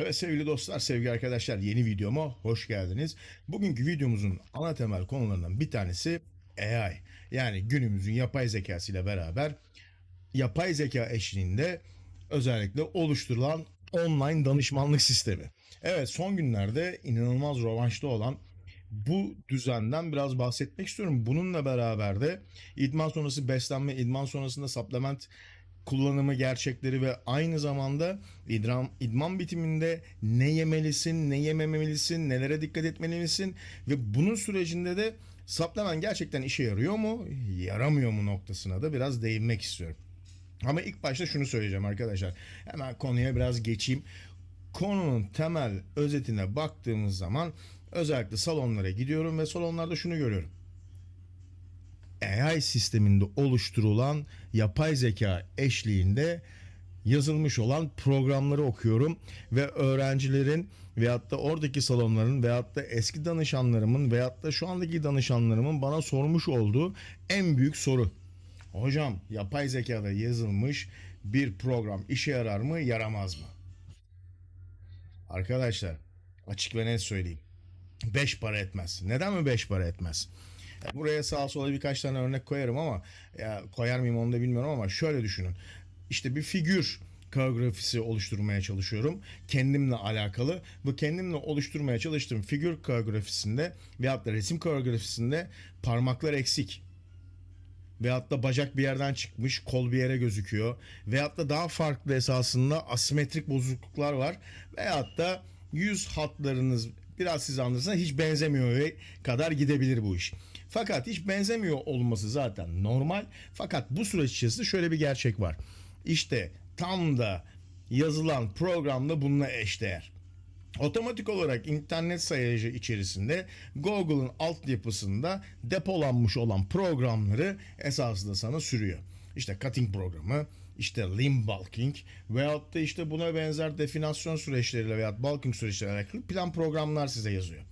Evet sevgili dostlar, sevgili arkadaşlar yeni videoma hoş geldiniz. Bugünkü videomuzun ana temel konularından bir tanesi AI. Yani günümüzün yapay zekası ile beraber yapay zeka eşliğinde özellikle oluşturulan online danışmanlık sistemi. Evet son günlerde inanılmaz rövanşta olan bu düzenden biraz bahsetmek istiyorum. Bununla beraber de idman sonrası beslenme, idman sonrasında supplement kullanımı gerçekleri ve aynı zamanda idman, idman bitiminde ne yemelisin, ne yememelisin, nelere dikkat etmelisin ve bunun sürecinde de supplement gerçekten işe yarıyor mu, yaramıyor mu noktasına da biraz değinmek istiyorum. Ama ilk başta şunu söyleyeceğim arkadaşlar. Hemen konuya biraz geçeyim. Konunun temel özetine baktığımız zaman özellikle salonlara gidiyorum ve salonlarda şunu görüyorum. AI sisteminde oluşturulan yapay zeka eşliğinde yazılmış olan programları okuyorum ve öğrencilerin veyahut da oradaki salonların veyahut da eski danışanlarımın veyahut da şu andaki danışanlarımın bana sormuş olduğu en büyük soru. Hocam yapay zekada yazılmış bir program işe yarar mı yaramaz mı? Arkadaşlar açık ve net söyleyeyim. 5 para etmez. Neden mi 5 para etmez? Ya Buraya sağa sola birkaç tane örnek koyarım ama ya koyar mıyım onu da bilmiyorum ama şöyle düşünün. İşte bir figür koreografisi oluşturmaya çalışıyorum. Kendimle alakalı. Bu kendimle oluşturmaya çalıştığım figür koreografisinde veyahut da resim koreografisinde parmaklar eksik. Veyahut da bacak bir yerden çıkmış, kol bir yere gözüküyor. Veyahut da daha farklı esasında asimetrik bozukluklar var. Veyahut da yüz hatlarınız biraz size anlatırsa hiç benzemiyor kadar gidebilir bu iş. Fakat hiç benzemiyor olması zaten normal. Fakat bu süreç içerisinde şöyle bir gerçek var. İşte tam da yazılan programda bununla eşdeğer. Otomatik olarak internet sayacı içerisinde Google'ın altyapısında depolanmış olan programları esasında sana sürüyor. İşte cutting programı, işte limb bulking veyahut da işte buna benzer definasyon süreçleriyle veya bulking süreçleriyle alakalı plan programlar size yazıyor.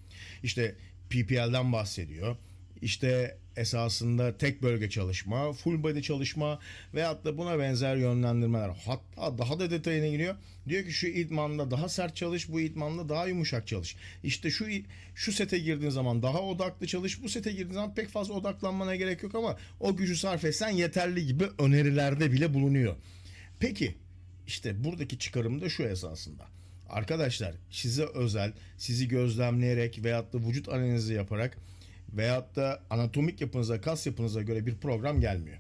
İşte PPL'den bahsediyor. İşte esasında tek bölge çalışma, full body çalışma veyahut da buna benzer yönlendirmeler. Hatta daha da detayına giriyor. Diyor ki şu idmanda daha sert çalış, bu idmanda daha yumuşak çalış. İşte şu şu sete girdiğin zaman daha odaklı çalış, bu sete girdiğin zaman pek fazla odaklanmana gerek yok ama o gücü sarf etsen yeterli gibi önerilerde bile bulunuyor. Peki işte buradaki çıkarım da şu esasında. Arkadaşlar size özel, sizi gözlemleyerek veyahut da vücut analizi yaparak veyahut da anatomik yapınıza, kas yapınıza göre bir program gelmiyor.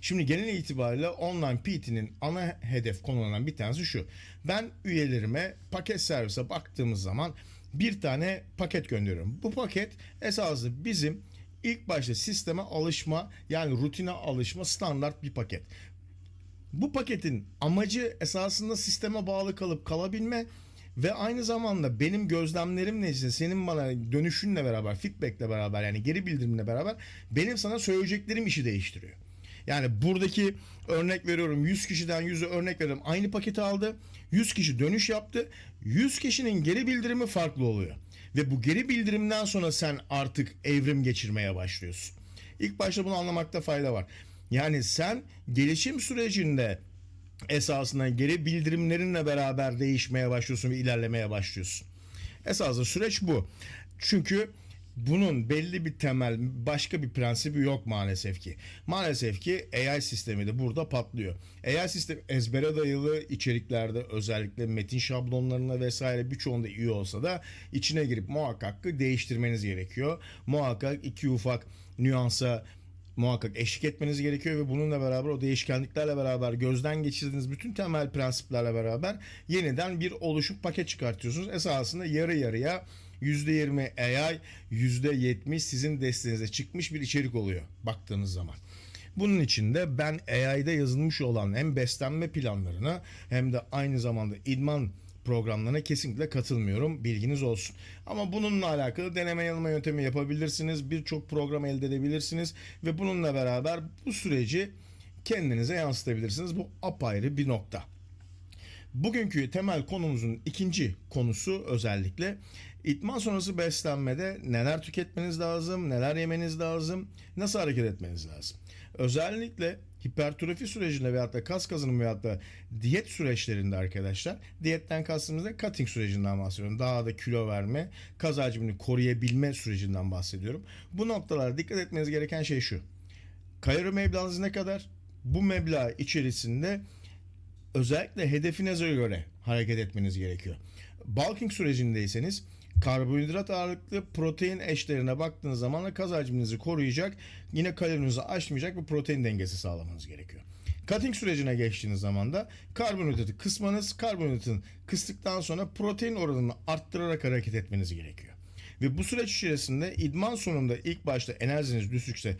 Şimdi genel itibariyle online PT'nin ana hedef konularından bir tanesi şu. Ben üyelerime paket servise baktığımız zaman bir tane paket gönderiyorum. Bu paket esasında bizim ilk başta sisteme alışma yani rutine alışma standart bir paket. Bu paketin amacı esasında sisteme bağlı kalıp kalabilme ve aynı zamanda benim gözlemlerim neticesinde senin bana dönüşünle beraber, feedbackle beraber yani geri bildirimle beraber benim sana söyleyeceklerim işi değiştiriyor. Yani buradaki örnek veriyorum 100 kişiden 100'e örnek veriyorum aynı paketi aldı. 100 kişi dönüş yaptı. 100 kişinin geri bildirimi farklı oluyor. Ve bu geri bildirimden sonra sen artık evrim geçirmeye başlıyorsun. İlk başta bunu anlamakta fayda var. Yani sen gelişim sürecinde esasında geri bildirimlerinle beraber değişmeye başlıyorsun ve ilerlemeye başlıyorsun. Esasında süreç bu. Çünkü bunun belli bir temel başka bir prensibi yok maalesef ki. Maalesef ki AI sistemi de burada patlıyor. AI sistemi ezbere dayalı içeriklerde özellikle metin şablonlarına vesaire birçoğunda iyi olsa da içine girip muhakkak değiştirmeniz gerekiyor. Muhakkak iki ufak nüansa muhakkak eşlik etmeniz gerekiyor ve bununla beraber o değişkenliklerle beraber gözden geçirdiğiniz bütün temel prensiplerle beraber yeniden bir oluşum paket çıkartıyorsunuz. Esasında yarı yarıya %20 AI, %70 sizin desteğinize çıkmış bir içerik oluyor baktığınız zaman. Bunun için de ben AI'de yazılmış olan hem beslenme planlarına hem de aynı zamanda idman programlarına kesinlikle katılmıyorum. Bilginiz olsun. Ama bununla alakalı deneme yanılma yöntemi yapabilirsiniz. Birçok program elde edebilirsiniz ve bununla beraber bu süreci kendinize yansıtabilirsiniz. Bu apayrı bir nokta. Bugünkü temel konumuzun ikinci konusu özellikle idman sonrası beslenmede neler tüketmeniz lazım, neler yemeniz lazım, nasıl hareket etmeniz lazım. Özellikle hipertrofi sürecinde veyahut da kas kazanımı veyahut da diyet süreçlerinde arkadaşlar diyetten kastımız da cutting sürecinden bahsediyorum. Daha da kilo verme, kas hacmini koruyabilme sürecinden bahsediyorum. Bu noktalara dikkat etmeniz gereken şey şu. Kalori meblağınız ne kadar? Bu meblağ içerisinde özellikle hedefinize göre hareket etmeniz gerekiyor. Bulking sürecindeyseniz karbonhidrat ağırlıklı protein eşlerine baktığınız zaman da kas hacminizi koruyacak, yine kalorinizi aşmayacak bir protein dengesi sağlamanız gerekiyor. Cutting sürecine geçtiğiniz zaman da karbonhidratı kısmanız, karbonhidratın kıstıktan sonra protein oranını arttırarak hareket etmeniz gerekiyor. Ve bu süreç içerisinde idman sonunda ilk başta enerjiniz düşükse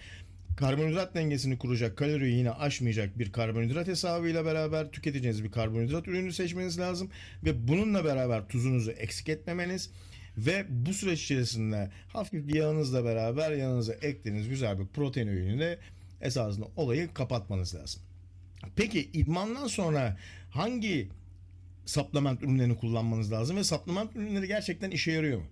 karbonhidrat dengesini kuracak, kaloriyi yine aşmayacak bir karbonhidrat hesabıyla beraber tüketeceğiniz bir karbonhidrat ürünü seçmeniz lazım. Ve bununla beraber tuzunuzu eksik etmemeniz ve bu süreç içerisinde hafif yağınızla beraber yanınıza eklediğiniz güzel bir protein öğünüyle esasında olayı kapatmanız lazım. Peki idmandan sonra hangi supplement ürünlerini kullanmanız lazım ve supplement ürünleri gerçekten işe yarıyor mu?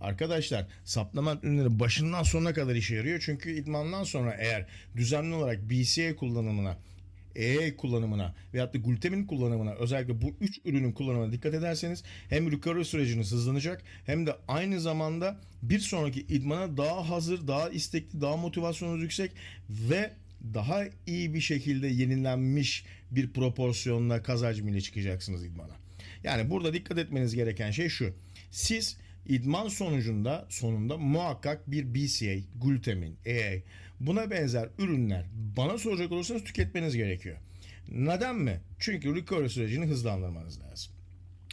Arkadaşlar supplement ürünleri başından sonuna kadar işe yarıyor. Çünkü idmandan sonra eğer düzenli olarak BCA kullanımına, EA kullanımına veyahut da glutamin kullanımına özellikle bu üç ürünün kullanımına dikkat ederseniz hem recovery süreciniz hızlanacak hem de aynı zamanda bir sonraki idmana daha hazır, daha istekli, daha motivasyonunuz yüksek ve daha iyi bir şekilde yenilenmiş bir proporsiyonla kaz hacmiyle çıkacaksınız idmana. Yani burada dikkat etmeniz gereken şey şu. Siz idman sonucunda sonunda muhakkak bir BCA, glutamin, EA buna benzer ürünler bana soracak olursanız tüketmeniz gerekiyor. Neden mi? Çünkü recovery sürecini hızlandırmanız lazım.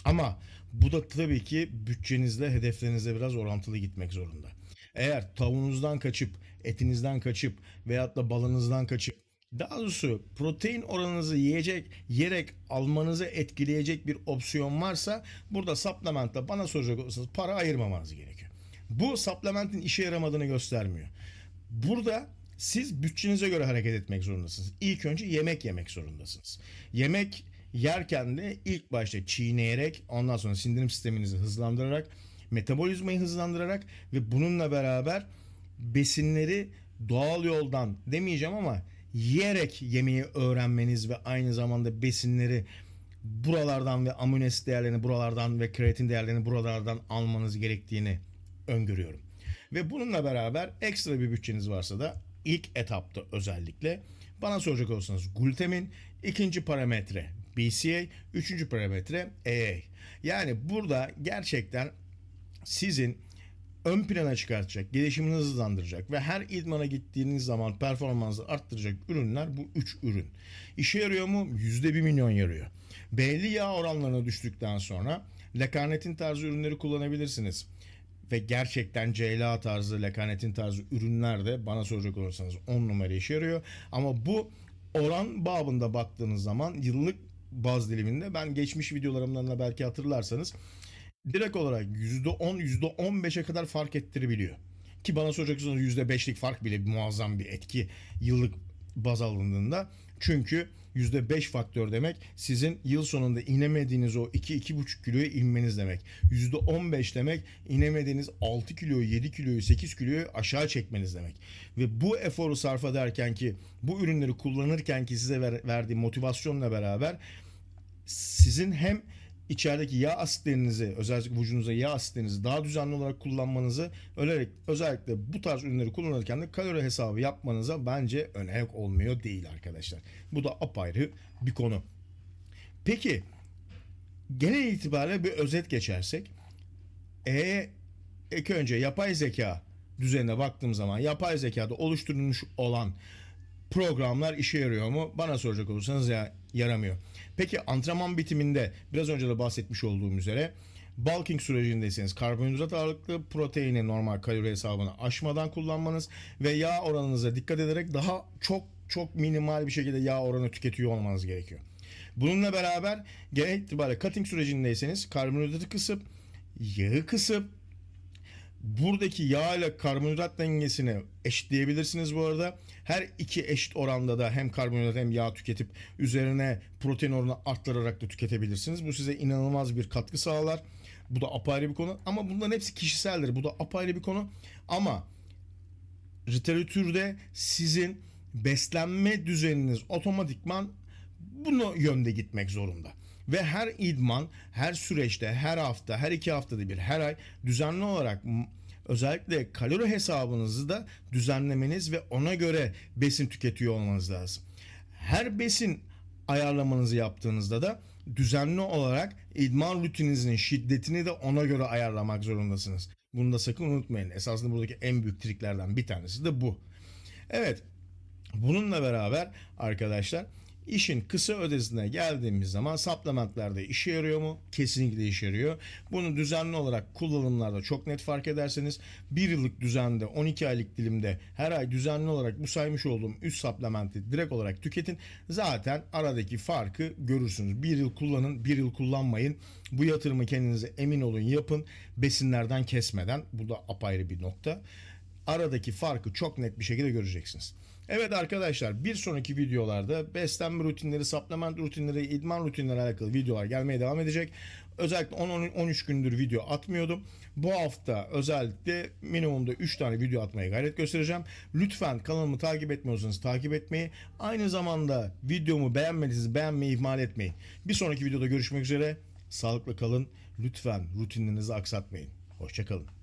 Ama bu da tabii ki bütçenizle, hedeflerinizle biraz orantılı gitmek zorunda. Eğer tavuğunuzdan kaçıp, etinizden kaçıp veyahut da balınızdan kaçıp daha doğrusu protein oranınızı yiyecek, yiyerek almanızı etkileyecek bir opsiyon varsa burada supplement'ta bana soracak olursanız para ayırmamanız gerekiyor. Bu supplement'in işe yaramadığını göstermiyor. Burada siz bütçenize göre hareket etmek zorundasınız. İlk önce yemek yemek zorundasınız. Yemek yerken de ilk başta çiğneyerek ondan sonra sindirim sisteminizi hızlandırarak metabolizmayı hızlandırarak ve bununla beraber besinleri doğal yoldan demeyeceğim ama yiyerek yemeği öğrenmeniz ve aynı zamanda besinleri buralardan ve amino asit değerlerini buralardan ve kreatin değerlerini buralardan almanız gerektiğini öngörüyorum. Ve bununla beraber ekstra bir bütçeniz varsa da ilk etapta özellikle bana soracak olursanız glutamin, ikinci parametre BCA, üçüncü parametre EA. Yani burada gerçekten sizin ön plana çıkartacak, gelişimini hızlandıracak ve her idmana gittiğiniz zaman performansı arttıracak ürünler bu 3 ürün. İşe yarıyor mu? %1 milyon yarıyor. Belli yağ oranlarına düştükten sonra lekanetin tarzı ürünleri kullanabilirsiniz. Ve gerçekten CLA tarzı, lekanetin tarzı ürünler de bana soracak olursanız 10 numara işe yarıyor. Ama bu oran babında baktığınız zaman yıllık baz diliminde ben geçmiş videolarımdan da belki hatırlarsanız direkt olarak %10 %15'e kadar fark ettirebiliyor. Ki bana soracaksınız %5'lik fark bile muazzam bir etki yıllık baz alındığında. Çünkü %5 faktör demek sizin yıl sonunda inemediğiniz o 2-2,5 kiloya inmeniz demek. %15 demek inemediğiniz 6 kiloyu, 7 kiloyu, 8 kiloyu aşağı çekmeniz demek. Ve bu eforu sarf ederken ki bu ürünleri kullanırken ki size ver, verdiği motivasyonla beraber sizin hem içerideki yağ asitlerinizi özellikle vücudunuza yağ asitlerinizi daha düzenli olarak kullanmanızı özellikle, özellikle bu tarz ürünleri kullanırken de kalori hesabı yapmanıza bence önayak olmuyor değil arkadaşlar. Bu da apayrı bir konu. Peki genel itibariyle bir özet geçersek e ilk önce yapay zeka düzenine baktığım zaman yapay zekada oluşturulmuş olan programlar işe yarıyor mu? Bana soracak olursanız ya yaramıyor. Peki antrenman bitiminde biraz önce de bahsetmiş olduğum üzere bulking sürecindeyseniz karbonhidrat ağırlıklı proteini normal kalori hesabını aşmadan kullanmanız ve yağ oranınıza dikkat ederek daha çok çok minimal bir şekilde yağ oranı tüketiyor olmanız gerekiyor. Bununla beraber genel itibariyle cutting sürecindeyseniz karbonhidratı kısıp yağı kısıp buradaki yağ ile karbonhidrat dengesini eşitleyebilirsiniz bu arada. Her iki eşit oranda da hem karbonhidrat hem yağ tüketip üzerine protein oranı arttırarak da tüketebilirsiniz. Bu size inanılmaz bir katkı sağlar. Bu da apayrı bir konu ama bunların hepsi kişiseldir. Bu da apayrı bir konu ama literatürde sizin beslenme düzeniniz otomatikman bunu yönde gitmek zorunda. Ve her idman, her süreçte, her hafta, her iki haftada bir, her ay düzenli olarak özellikle kalori hesabınızı da düzenlemeniz ve ona göre besin tüketiyor olmanız lazım. Her besin ayarlamanızı yaptığınızda da düzenli olarak idman rutininizin şiddetini de ona göre ayarlamak zorundasınız. Bunu da sakın unutmayın. Esasında buradaki en büyük triklerden bir tanesi de bu. Evet, Bununla beraber arkadaşlar işin kısa ötesine geldiğimiz zaman supplementlerde işe yarıyor mu? Kesinlikle işe yarıyor. Bunu düzenli olarak kullanımlarda çok net fark ederseniz bir yıllık düzende 12 aylık dilimde her ay düzenli olarak bu saymış olduğum 3 supplementi direkt olarak tüketin. Zaten aradaki farkı görürsünüz. Bir yıl kullanın, bir yıl kullanmayın. Bu yatırımı kendinize emin olun yapın. Besinlerden kesmeden. Bu da apayrı bir nokta aradaki farkı çok net bir şekilde göreceksiniz. Evet arkadaşlar bir sonraki videolarda beslenme rutinleri, supplement rutinleri, idman rutinleri alakalı videolar gelmeye devam edecek. Özellikle 10-13 gündür video atmıyordum. Bu hafta özellikle minimumda 3 tane video atmaya gayret göstereceğim. Lütfen kanalımı takip etmiyorsanız takip etmeyi, aynı zamanda videomu beğenmediyseniz beğenmeyi ihmal etmeyin. Bir sonraki videoda görüşmek üzere. Sağlıkla kalın. Lütfen rutinlerinizi aksatmayın. Hoşçakalın.